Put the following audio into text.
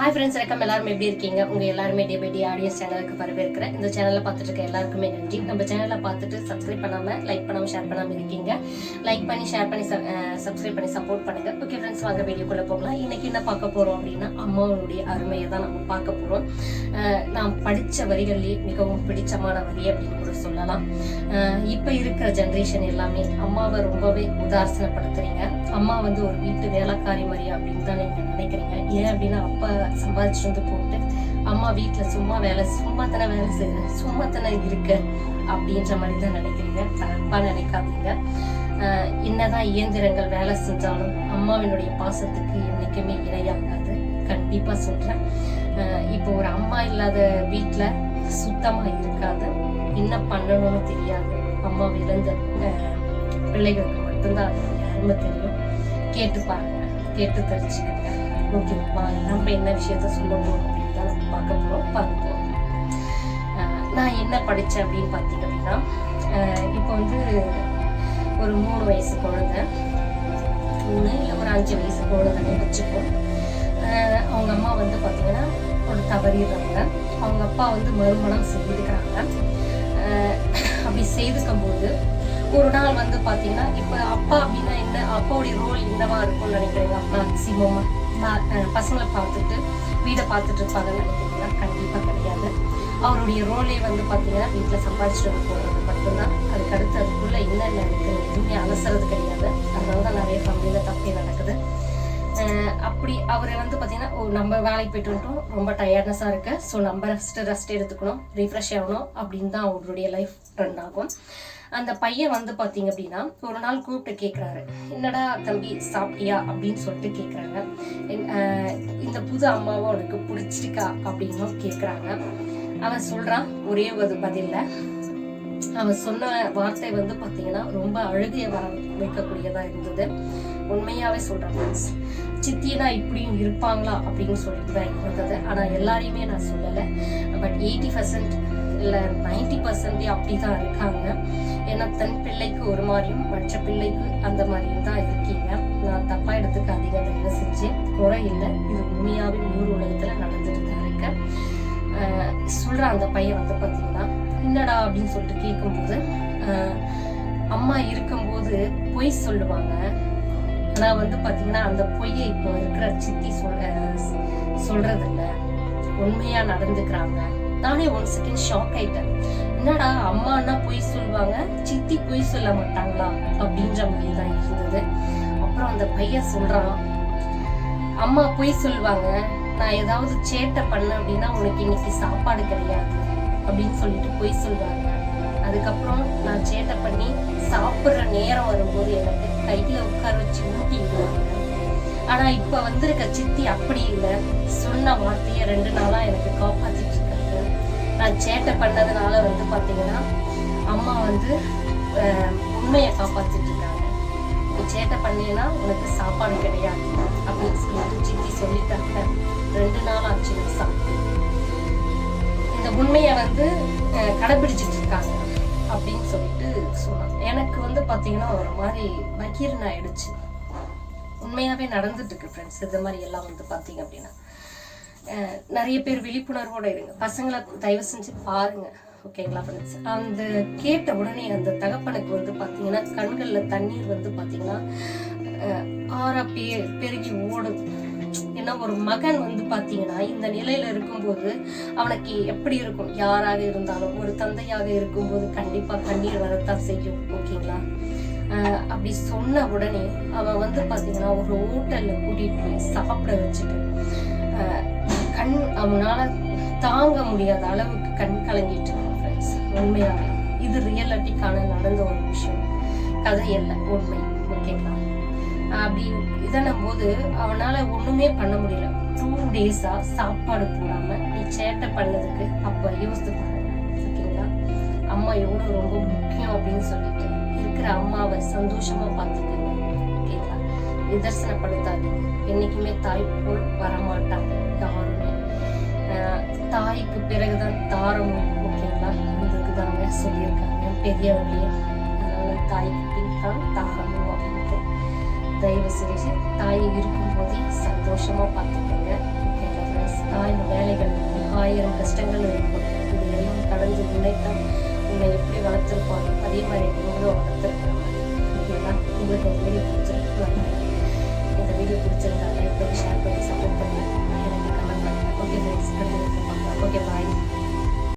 Hi friends வணக்கம். எல்லாரும் எப்படி இருக்கீங்க? உங்க எல்லாருமே டே பை டே ஆடியன்ஸ் சேனலுக்கு வரவேற்கிறேன். இந்த சேனலை பார்த்துட்டு இருக்க எல்லாருக்குமே நன்றி. நம்ம சேனலை பார்த்துட்டு சப்ஸ்கிரைப் பண்ணாம லைக் பண்ணாம ஷேர் பண்ணாம இருக்கீங்க. லைக் பண்ணி ஷேர் பண்ணி சப்ஸ்கிரைப் பண்ணி சப்போர்ட் பண்ணுங்க. ஓகே ஃப்ரெண்ட்ஸ் வாங்க வீடியோக்குள்ள போகலாம். இன்னைக்கு என்ன பார்க்க போறோம் அப்படின்னா அம்மாவுடைய அருமையை தான் நம்ம பார்க்க போறோம். நான் படித்த வரிகள்லேயே மிகவும் பிடிச்சமான வரி அப்படின்னு கூட சொல்லலாம். இப்போ இருக்கிற ஜென்ரேஷன் எல்லாமே அம்மாவை ரொம்பவே உதாசனப்படுத்துறீங்க. அம்மா வந்து ஒரு வீட்டு வேலைக்காரி மாதிரி அப்படின்னு தான் நீங்க நினைக்கிறீங்க. ஏன் அப்படின்னா அப்பா சம்பாதிச்சுட்டு வந்து போட்டு அம்மா வீட்டுல சும்மா வேலை சும்மா தானே வேலை செய்யுற சும்மா தானே இருக்க அப்படின்ற மாதிரி தான் நினைக்கிறீங்க. தப்பா நினைக்காதீங்க. என்னதான் இயந்திரங்கள் வேலை செஞ்சாலும் அம்மாவினுடைய பாசத்துக்கு என்னைக்குமே இணையாகாது. கண்டிப்பா சொல்றேன். இப்போ ஒரு அம்மா இல்லாத வீட்டுல சுத்தமா இருக்காது. என்ன பண்ணணும்னு தெரியாது. அம்மா இழந்த பிள்ளைகளுக்கு மட்டும்தான் அது யாருமே தெரியும். கேட்டு பாருங்க. கேட்டு தெரிஞ்சுக்கங்க. ஓகேப்பா நம்ம என்ன விஷயத்த சொல்ல போறோம் அப்படின்னு தான் நம்ம பார்க்க போறோம் பார்க்க போறோம். நான் என்ன படித்தேன் அப்படின்னு பார்த்தீங்க அப்படின்னா இப்போ வந்து ஒரு மூணு வயசு குழந்தை. மூணு இல்லை ஒரு அஞ்சு வயசு குழந்தைன்னு வச்சுப்போம் அவங்க அம்மா வந்து பார்த்தீங்கன்னா ஒரு தவறிடுறாங்க அவங்க அப்பா வந்து மறுமணம் செய்துக்கிறாங்க. அப்படி செய்துக்கும் போது ஒரு நாள் வந்து பார்த்தீங்கன்னா இப்போ அப்பா அப்படின்னா என்ன? அப்பாவுடைய ரோல் என்னவா இருக்கும்னு நினைக்கிறீங்க? மேக்சிமம் பசங்களை பார்த்துட்டு வீடை பார்த்துட்டு இருப்பாங்கன்னு நினைக்கிறீங்களா? கண்டிப்பாக கிடையாது. அவருடைய ரோலே வந்து பார்த்தீங்கன்னா வீட்டில் சம்பாதிச்சுட்டு போகிறது மட்டும்தான். அதுக்கு அடுத்து அதுக்குள்ளே என்னென்ன இருக்குது எதுவுமே அலசுறது கிடையாது. அதனால தான் நிறைய ஃபேமிலியில் தப்பே நடக்குது. அப்படி அவரை வந்து பார்த்தீங்கன்னா ஓ நம்ம வேலைக்கு போயிட்டு வந்துட்டோம். ரொம்ப டயர்ட்னஸாக இருக்கு. ஸோ நம்ம ரெஸ்ட் ரெஸ்ட் எடுத்துக்கணும். ரீஃப்ரெஷ் ஆகணும். அப்படின்னு தான் அவருடைய லைஃப் ரன் ஆகும். அந்த பையன் வந்து பார்த்தீங்க அப்படின்னா ஒரு நாள் கூப்பிட்டு கேட்குறாரு என்னடா தம்பி சாப்பிட்டியா? அப்படின்னு சொல்லிட்டு கேட்குறாங்க இந்த புது அம்மாவும் உனக்கு பிடிச்சிருக்கா? அப்படின்னும் கேட்குறாங்க அவன் சொல்கிறான் ஒரே ஒரு பதில்ல. அவன் சொன்ன வார்த்தை வந்து பார்த்தீங்கன்னா ரொம்ப அழுகைய வர வைக்கக்கூடியதாக இருந்தது. உண்மையாவே சொல்றேன் ஃப்ரெண்ட்ஸ் சித்தினா இப்படியும் இருப்பாங்களா அப்படின்னு சொல்லிட்டு தான் இருந்தது. ஆனால் எல்லாரையுமே நான் சொல்லலை. பட் எயிட்டி பர்சன்ட் இல்லை நைன்டி பர்சன்டே அப்படி தான் இருக்காங்க. ஏன்னா தன் பிள்ளைக்கு ஒரு மாதிரியும் மற்ற பிள்ளைக்கு அந்த மாதிரியும் தான் இருக்கீங்க. நான் தப்பா எடுத்துக்காதீங்க தயவு செஞ்சு குறை இல்லை. இது உண்மையாவே ஊர் உலகத்தில் நடந்துட்டு தான் இருக்கு. சொல்ற அந்த பையன் வந்து பார்த்தீங்கன்னா என்னடா அப்படின்னு சொல்லிட்டு கேட்கும்போது அம்மா இருக்கும்போது பொய் சொல்லுவாங்க. ஆனா வந்து பாத்தீங்கன்னா அந்த பொய்யை இப்போ இருக்கிற சித்தி சொல்ற சொல்றது இல்ல உண்மையா நடந்துக்கிறாங்க. நானே ஒன் செகண்ட் ஷாக் ஆயிட்டேன். என்னடா அம்மானா பொய் சொல்லுவாங்க சித்தி பொய் சொல்ல மாட்டாங்களா? அப்படின்ற மாதிரி தான் இருந்தது. அப்புறம் அந்த பையன் சொல்றான் அம்மா பொய் சொல்லுவாங்க. நான் ஏதாவது சேட்டை பண்ண அப்படின்னா உனக்கு இன்னைக்கு சாப்பாடு கிடையாது. அப்படின்னு சொல்லிட்டு பொய் சொல்லுவாங்க அதுக்கப்புறம் நான் சேட்டை பண்ணி சாப்பிட்ற நேரம் வரும்போது எனக்கு கையில உட்கார வச்சு ஊட்டிடுவாங்க ஆனா இப்ப வந்திருக்க சித்தி அப்படி இல்லை. சொன்ன வார்த்தையை ரெண்டு நாளா எனக்கு காப்பாத்திட்டு இருக்காங்க. நான் சேட்டை பண்ணதுனால வந்து பாத்தீங்கன்னா அம்மா வந்து உண்மையை காப்பாத்திட்டு இருக்காங்க. நீ சேட்டை பண்ணீங்கன்னா உனக்கு சாப்பாடு கிடையாது அப்படின்னு சொல்லிட்டு சித்தி சொல்லிட்டாங்க. ரெண்டு நாள் ஆச்சு சாப்பிட்டு உண்மையை வந்து கடைபிடிச்சிட்டு இருக்காங்க அப்படின்னு சொல்லிட்டு சொன்னாங்க. எனக்கு வந்து பார்த்தீங்கன்னா ஒரு மாதிரி பகீர்னு ஆயிடுச்சு உண்மையாகவே நடந்துட்டு இருக்கு ஃப்ரெண்ட்ஸ் இது மாதிரி எல்லாம் வந்து பார்த்தீங்க அப்படின்னா. நிறைய பேர் விழிப்புணர்வோட இருங்க. பசங்களை தயவு செஞ்சு பாருங்க. ஓகேங்களா ஃப்ரெண்ட்ஸ் அந்த கேட்ட உடனே அந்த தகப்பனுக்கு வந்து பார்த்தீங்கன்னா கண்களில் தண்ணீர் வந்து பார்த்தீங்கன்னா ஆறா பெருகி ஓடுது ஏன்னா ஒரு மகன் வந்து பாத்தீங்கன்னா இந்த நிலையில இருக்கும்போது அவனுக்கு எப்படி இருக்கும்? யாராக இருந்தாலும் ஒரு தந்தையாக இருக்கும்போது கண்டிப்பா கண்ணீர் வரத்தான் செய்யும். ஓகேங்களா? அப்படி சொன்ன உடனே அவன் வந்து பாத்தீங்கன்னா ஒரு ஹோட்டல்ல கூட்டிட்டு போய் சாப்பிட வச்சுட்டு கண் அவனால தாங்க முடியாத அளவுக்கு கண் கலங்கிட்டு ஃப்ரெண்ட்ஸ் உண்மையாக இது ரியாலிட்டிக்கான நடந்த ஒரு விஷயம். கதை இல்லை உண்மை. ஓகேங்களா? அப்படி இதனும் போது அவனால ஒண்ணுமே பண்ண முடியல. டூ டேஸா சாப்பாடு போடாம நீ சேட்டை பண்ணதுக்கு அப்ப யோசித்து பாருங்க. ஓகேங்களா அம்மா எவ்வளவு ரொம்ப முக்கியம் அப்படின்னு சொல்லிட்டு இருக்கிற அம்மாவை சந்தோஷமா பார்த்துக்கங்க. ஓகேங்களா நிதர்சனப்படுத்தாதீங்க. என்னைக்குமே தாய் போல் வரமாட்டாங்க யாருமே. தாய்க்கு பிறகுதான் தாரமும் ஓகேங்களா இதுக்கு தாங்க சொல்லியிருக்காங்க. பெரியவர்களே அதனால தாய்க்கு பின் தான் தாரமும் அப்படின்ட்டு. தயவு செஞ்சு தாய் இருக்கும்போதே சந்தோஷமாக பார்த்துக்கோங்க. ஓகேங்களா ஃப்ரெண்ட்ஸ் ஆயிரம் கஷ்டங்கள் இருக்கும். இதெல்லாம் கடந்து உன்னைத்தான் உங்களை எப்படி வளர்த்துருப்பாங்க அதே மாதிரி நீங்களும் வளர்த்துருக்காங்க உங்களுக்கு இந்த வீடியோ பிடிச்சிருக்கு இந்த வீடியோ பிடிச்சிருந்தா லைக் பண்ணி ஷேர் பண்ணி சப்போர்ட் பண்ணி எனக்கு கமெண்ட் பண்ணுங்க. Okay friends okay bye